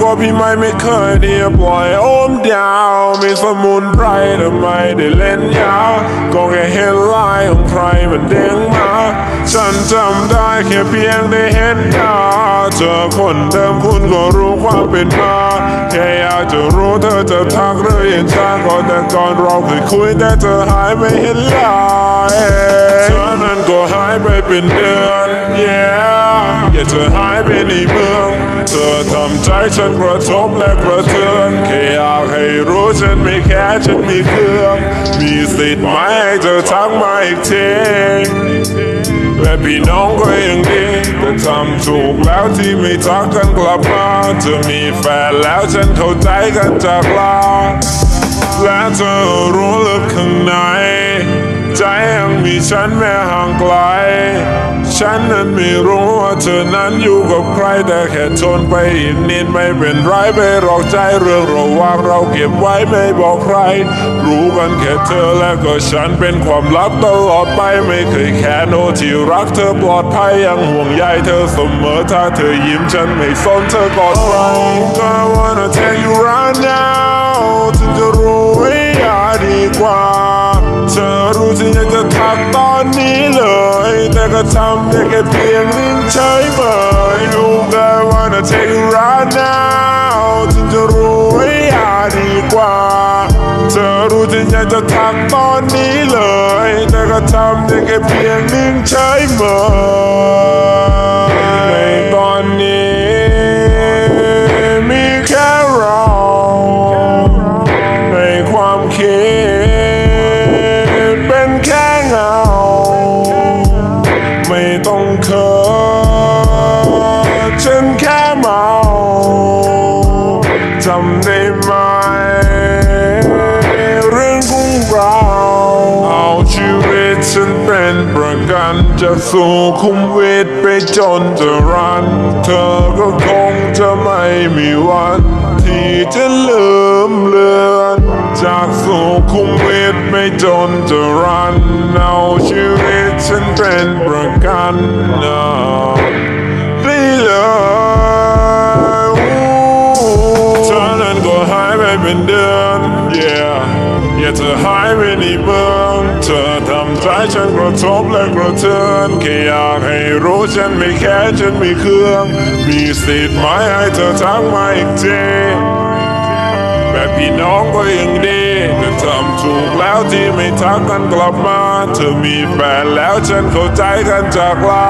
ก็พี่ไม่ไม่เคยเดียปล่อยโอมดาว มีสมุนไพรแต่ไม่ได้เล่นยาว ก็แค่เห็นลายของใครมันเด้งมา ฉันจำได้แค่เพียงได้เห็นหน้าเจอคนเดิมคุณก็รู้ความเป็นมาแค่อยากจะรู้เธอจะทักหรือยังช้าก่อนแต่ก่อนเราเคยคุยแต่เธอหายไม่เห็นลายเธอนั้นก็หายไปเป็นเดือน yeah อย่าเธอหายไปในเมือง เธอทำใจฉันกระทบและกระเทือนแค่อยากให้รู้ฉันไม่แค่ฉันมีเครื่อง มีสิทธิ์ไหมให้เธอทักมาอีกทีและพี่น้องก็ยังดีแต่ทำถูกแล้วที่ไม่ทักกันกลับมาเธอมีแฟนแล้วฉันเข้าใจกันจากลาและเธอรู้ลึกข้างใน ใจยังมีฉันแม้ห่างไกล ฉันนั้นไม่รู้ว่าเธอนั้นอยู่กับใครแต่แค่ทนไปอีกนิดไม่เป็นไรไม่หรอกใจเรื่องระหว่างเราเก็บไว้ไม่บอกใคร รู้กันแค่เธอและก็ฉันเป็นความลับตลอดไปไม่เคยแค่โนที่รักเธอปลอดภัยยังห่วงใยเธอเสมอถ้าเธอยิ้มฉันไม่สนเธอกอดใคร I wanna take you right now ถึงจะรู้ว่าอยาดีกว่า รู้ฉันอยากจะทักตอนนี้เลย แต่ก็ทำได้แค่เพียงนิ่งเฉยเมยรู้แค่ว่าน่ะ take you right now ถึงจะรู้ว่าอยาดีกว่า เธอรู้ฉันอยากจะทักตอนนี้เลย แต่ก็ทำได้แค่เพียงนิ่งเฉยเมย เคินฉันแค่เมาจำได้ไหม เรื่องของเรา เอาชีวิตฉันเป็นประกันจะสู้คุมวิตไปจนจะรัน เธอก็คงจะไม่มีวัน ที่จะลืมเลือน จากสู่คุมวิตไปจนจะรัน เอาชีวิตฉันเป็นประ ได้เลยเธอนั้นก็หายไปเป็นเดือน yeah อย่าเธอหายไปในเมือง เธอทำใจฉันกระทบและกระเทือนแค่อยากให้รู้ฉันไม่แค่ฉันไมีเครื่อง มีสิทธิ์ไหมให้เธอทักมาอีกทีแบบพี่น้องก็ยังดีแต่ทำถูกแล้วที่ไม่ทักกันกลับมา เธอมีแฟนแล้วฉันเข้าใจกันจากลา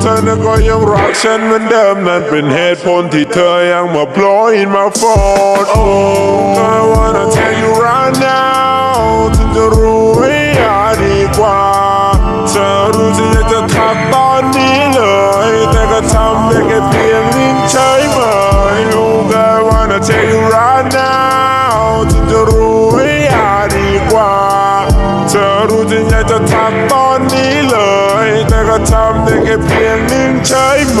เธอนะก็ยังรักฉันเหมือนเดิมนั่นเป็นเหตุผลที่เธอยังมาปล่อยมาฟอน Oh I wanna tell you right now แค่เพียงหนึ่งเฉยเม